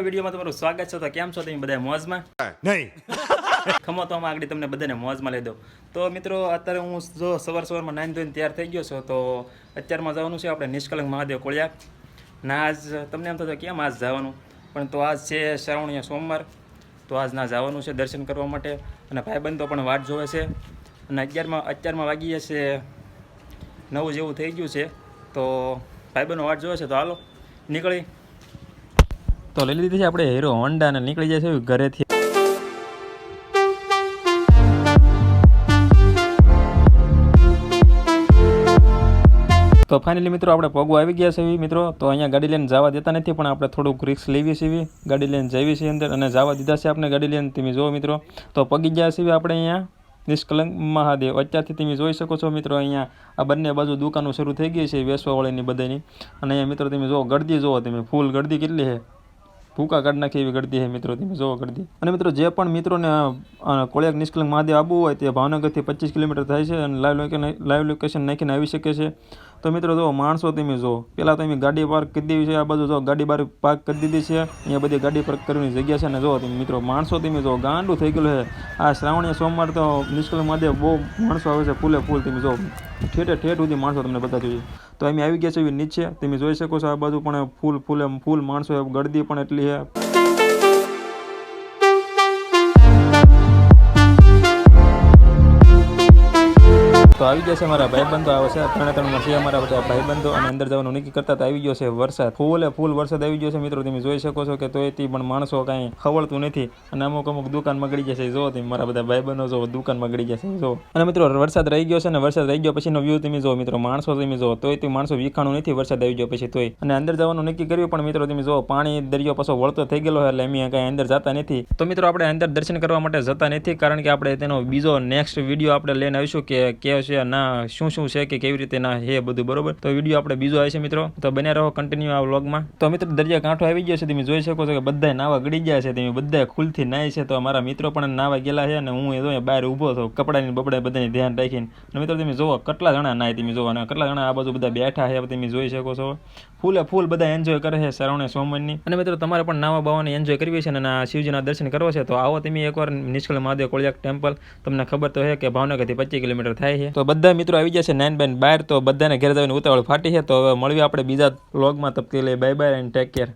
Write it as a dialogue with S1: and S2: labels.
S1: વિડીયોમાં તમારું સ્વાગત છે. તો કેમ છો તમે બધા મોજમાં?
S2: નહીં.
S1: ખમો તો આગળ તમને બધાને મોજમાં લઈ દો તો મિત્રો અત્યારે હું જો સવાર સવારમાં નાઈન ધોઈને તૈયાર થઈ ગયો છું તો અત્યારમાં જવાનું છે આપણે નિષ્કલંક મહાદેવ કોળિયા. ના આજ તમને એમ થતો કેમ આજ જવાનું? પણ તો આજ છે શ્રાવણીય સોમવાર. તો આજ ના જવાનું છે દર્શન કરવા માટે. અને ભાઈબંધો પણ વાટ જોવે છે. અને અગિયારમાં અત્યારમાં વાગી છે. નવું જેવું થઈ ગયું છે. તો ભાઈબંધો વાટ જોવે છે. તો હાલો નીકળી. તો લઈ લીધી છે આપણે હીરો હોન્ડા અને નીકળી જાય છે ઘરેથી. તો ફાઇનલી મિત્રો આપણે પગો આવી ગયા છે મિત્રો. તો અહીંયા ગાડી લઈને જવા દેતા નથી, પણ આપણે થોડુંક રિક્સ લેવી છે ગાડી લઈને જઈએ છીએ અંદર અને જવા દીધા છે આપણે ગાડી લઈને. તમે જુઓ મિત્રો, તો પગી ગયા છીએ આપણે અહીંયા. નિષ્કલંક મહાદેવ, અત્યારથી તમે જોઈ શકો છો મિત્રો, અહીંયા આ બંને બાજુ દુકાનો શરૂ થઈ ગઈ છે વેસવાવાળીની બધાની. અને અહીંયા મિત્રો તમે જુઓ ગળદી જુઓ તમે, ફૂલ ગળદી કેટલી છે. ભૂકા કાઢ નાખી એવી ગળદી છે મિત્રો, તમે જોવો ગળદી અને મિત્રો, જે પણ મિત્રોને કોળિયાક નિષ્કલંક મહાદેવ આવવું હોય તે ભાવનગરથી પચીસ કિલોમીટર થાય છે અને લાઈવ લોકેશન લાઈવ લોકેશન નાખીને આવી શકે છે. તો મિત્રો, જો માણસો તમે જો પહેલાં તમે ગાડી પાર્ક કરી દેવી છે, આ બાજુ જો ગાડી બહાર પાર્ક કરી દીધી છે, અહીંયા બધી ગાડી પાર્ક કરવાની જગ્યા છે અને જો તમે મિત્રો, માણસો તમે જો, ગાંડું થઈ ગયેલું છે. આ શ્રાવણીય સોમવાર તો નિષ્કલંક મહાદેવ બહુ માણસો આવે છે, ફૂલે ફૂલ તમે જો. ઠેઠે ઠેઠ સુધી માણસો તમને બધા જોઈએ તો અમે આવી ગયા છે એવી નીચે. તમે જોઈ શકો છો આ બાજુ પણ ફૂલ, ફૂલે ફૂલ માણસો ગળદી પણ એટલી છે. આવી ગયા છે મારા ભાઈબંધો આવે છે ત્રણે ત્રણ છે અમારા બધા ભાઈબંધો અને અંદર જવાનું નક્કી કરતા તો આવી ગયો છે વરસાદ. ફૂલે ફૂલ વરસાદ આવી ગયો છે મિત્રો, તમે જોઈ શકો છો કે તોયથી પણ માણસો કાંઈ ખવડતું નથી. અને અમુક અમુક દુકાન મગડી જશે, જો તમે મારા બધા ભાઈબંધો, જો દુકાન મગડી જશે, જો. અને મિત્રો, વરસાદ રહી ગયો છે અને વરસાદ રહી ગયો પછીનો વ્યૂ તમે જો મિત્રો, માણસો તમે જો, તોય તે માણસો વિખાણું નથી વરસાદ આવી ગયો પછી તોય. અને અંદર જવાનું નક્કી કર્યું પણ મિત્રો, તમે જો, પાણી દરિયો પાછો વળતો થઈ ગયેલો એટલે અમે કાંઈ અંદર જતા નથી. તો મિત્રો, આપણે અંદર દર્શન કરવા માટે જતા નથી, કારણ કે આપણે તેનો બીજો નેક્સ્ટ વીડિયો આપણે લઈને આવીશું કે કેવો છે ના શું શું છે કે કેવી રીતે ના છે બધું, બરોબર? તો વીડિયો આપણે બીજો આવે છે મિત્રો. તો બન્યા રહો કન્ટિન્યુ આ વ્લોગમાં તો મિત્રો, દરિયા કાંઠો આવી ગયો છે, તમે જોઈ શકો છો કે બધા નાવા ગળી ગયા છે, તમે બધા ખુલથી નાય છે. તો મારા મિત્રો પણ નાવા ગયેલા છે અને હું એ બહાર ઊભો હતો કપડાની બપડા બધાને ધ્યાન રાખીને. મિત્રો, તમે જોવો કેટલા જણા નાય, તમે જોવો અને કેટલા જણા આ બાજુ બધા બેઠા છે, તમે જોઈ શકો છો. ફૂલે ફૂલ બધા એન્જોય કરે છે શ્રાવણે, સોમવારની. અને મિત્રો, તમારે પણ નાવા બાવાની એન્જોય કરવી છે અને આ શિવજીના દર્શન કરવા છે, તો આવો તમે એકવાર નિષ્કળ મહાદેવ કોળિયાક ટેમ્પલ તમને ખબર તો છે કે ભાવનગરથી પચીસ કિલોમીટર થાય છે. તો બધા મિત્રો આવી જશે નાઇન બાય બાર, તો બધાને ઘેર જવાની ઉતાવળ ફાટી છે. તો હવે મળવી આપણે બીજા વ્લોગમાં તબ લઈ bye bye and take care